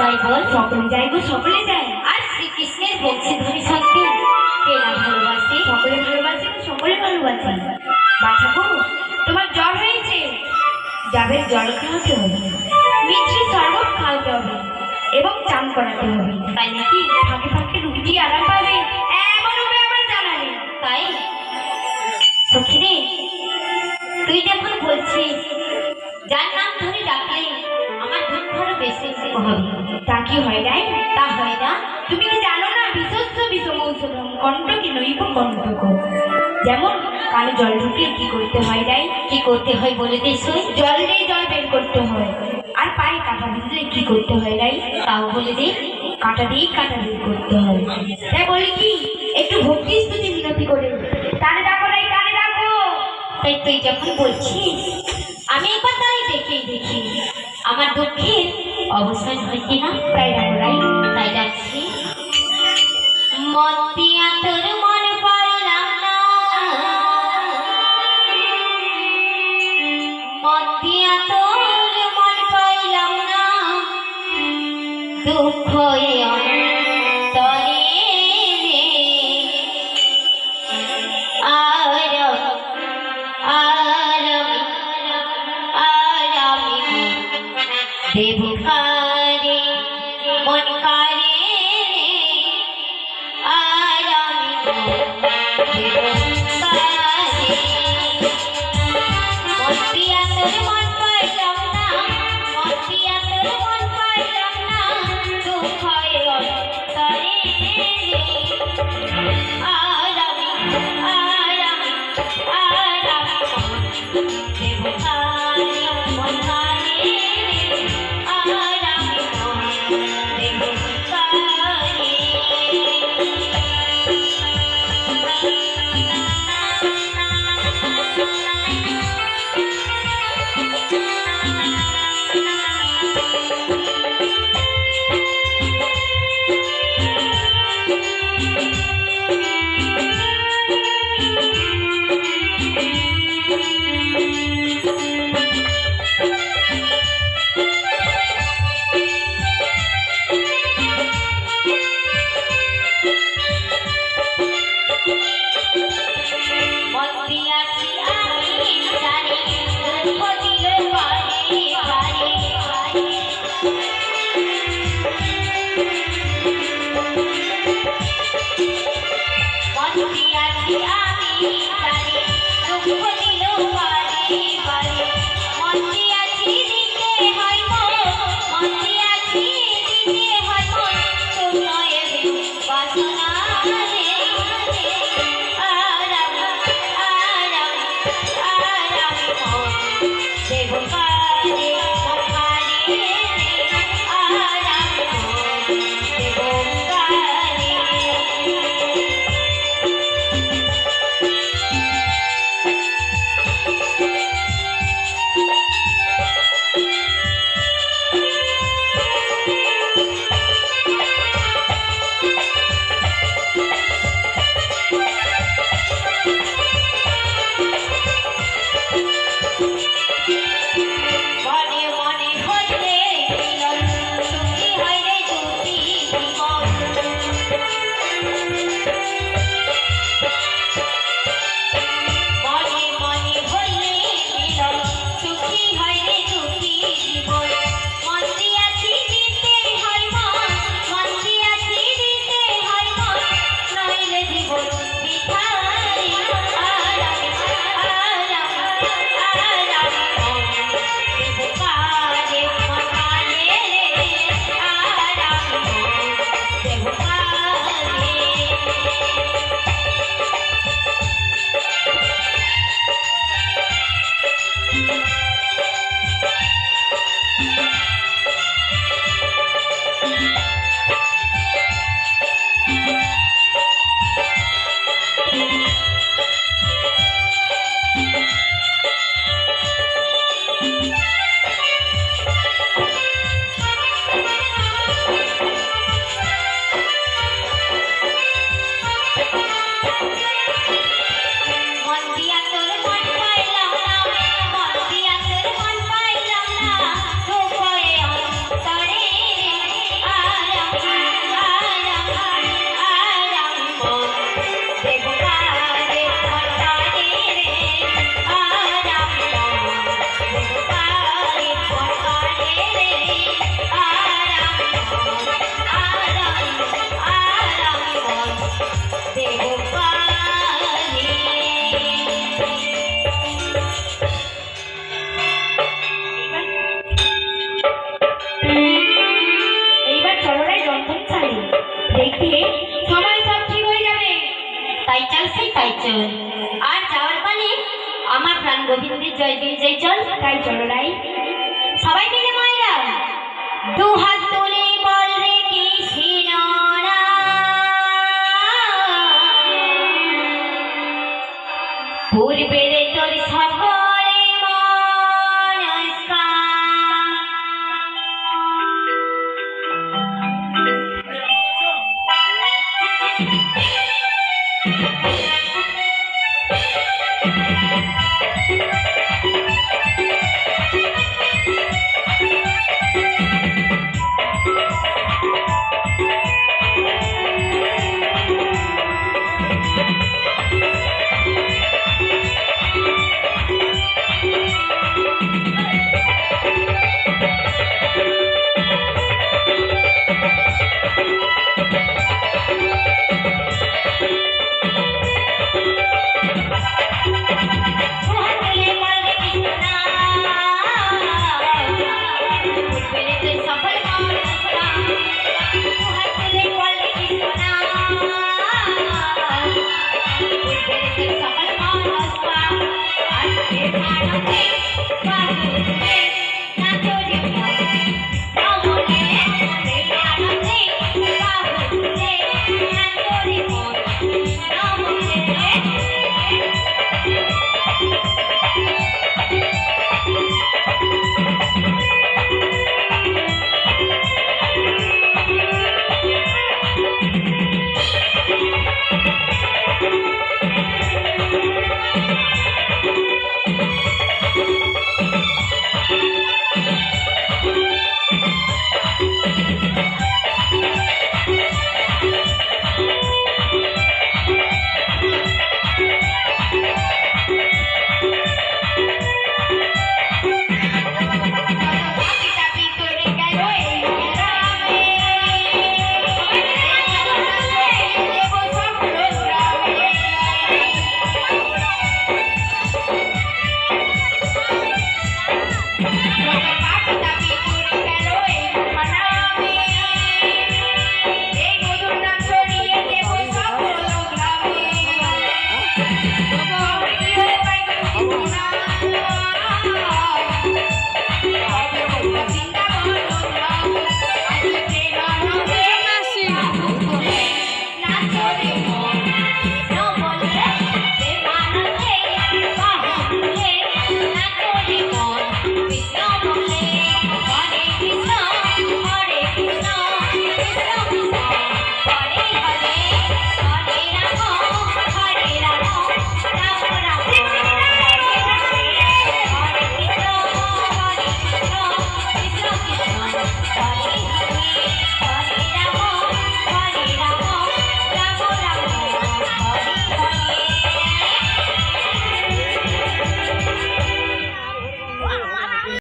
যায় বল, সকলে যায় গো, সকলে যায় আর শ্রীকৃষ্ণের শুনতে কে না ভালোবাসে? সকলে ভালোবাসে সকলে ভালোবাসে? বাছা গো তোমার জ্বর হয়েছে? যাবে জল খাওয়াতে হবে, মিষ্টি শরবত খাওয়াতে হবে এবং চান করাতে হবে। তাই নাকি ফাঁকে ফাঁকে রুটি আরাম পাবে? এমন উপায় আমার জানা নেই। তাই, সখিরে, তুই যখন বলছিস, যার নাম ধরে ডাকলে আমার দুঃখ আরও বেশি হবে। কি হয় নাই? তা হয় না। তুমি কি জানো না বিশ্বস্ত বিষম ঔষধম কণ্ঠকে নৈব কণ্ঠক যেমন কানে জল ঢুকলে কি করতে হয় নাই? কি করতে হয় বলে দেশই জল দিয়ে জল বের করতে হয়। আর পায়ে কাঁটা ভিজলে কি করতে হয় নাই? তাও বলে দে, কাঁটা দিয়ে কাঁটা বের করতে হয়। তাই বলি কি? একটু ভক্তি স্তুতি মিনতি করে। তারে ডাকো নাই তারে ডাকো। তাই তুই যখন বলছিস, আমি একবার তাই দেখেই দেখি। আমার দুঃখের অবসান হয় না? তাই নাই তাই ডাকছি মন দেব কারে মন কারে জয় দিয়ে জয় চল তাই চলো